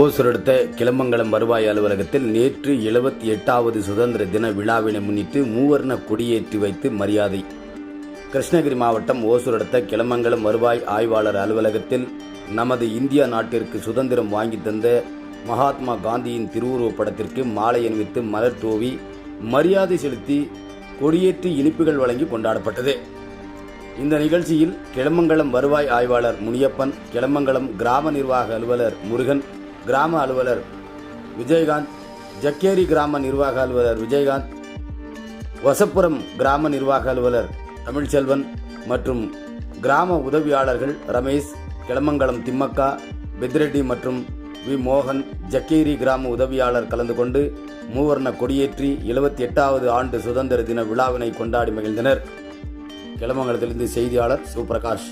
ஓசூர் அடுத்த கிளமங்கலம் வருவாய் அலுவலகத்தில் நேற்று எழுபத்தி எட்டாவது சுதந்திர தின விழாவினை முன்னிட்டு மூவர்ண கொடியேற்றி வைத்து மரியாதை. கிருஷ்ணகிரி மாவட்டம் ஓசூர் அடுத்த கிளமங்கலம் வருவாய் ஆய்வாளர் அலுவலகத்தில் நமது இந்தியா நாட்டிற்கு சுதந்திரம் வாங்கி தந்த மகாத்மா காந்தியின் திருவுருவப் படத்திற்கு மாலை அணிவித்து மலர் தூவி மரியாதை செலுத்தி கொடியேற்றி இனிப்புகள் வழங்கி கொண்டாடப்பட்டது. இந்த நிகழ்ச்சியில் கிளமங்கலம் வருவாய் ஆய்வாளர் முனியப்பன் கிளமங்கலம் கிராம நிர்வாக அலுவலர் முருகன் கிராம அலுவலர் விஜயகாந்த் ஜக்கேரி கிராம நிர்வாக அலுவலர் விஜயகாந்த் வசப்புரம் கிராம நிர்வாக அலுவலர் தமிழ்ச்செல்வன் மற்றும் கிராம உதவியாளர்கள் ரமேஷ் கிளமங்கலம் திம்மக்கா பெத்ரெட்டி மற்றும் வி. மோகன் ஜக்கேரி கிராம உதவியாளர் கலந்து கொண்டு மூவர்ண கொடியேற்றி எழுபத்தி எட்டாவது ஆண்டு சுதந்திர தின விழாவினை கொண்டாடி மகிழ்ந்தனர். கிளமங்கலத்திலிருந்து செய்தியாளர் சிவபிரகாஷ்.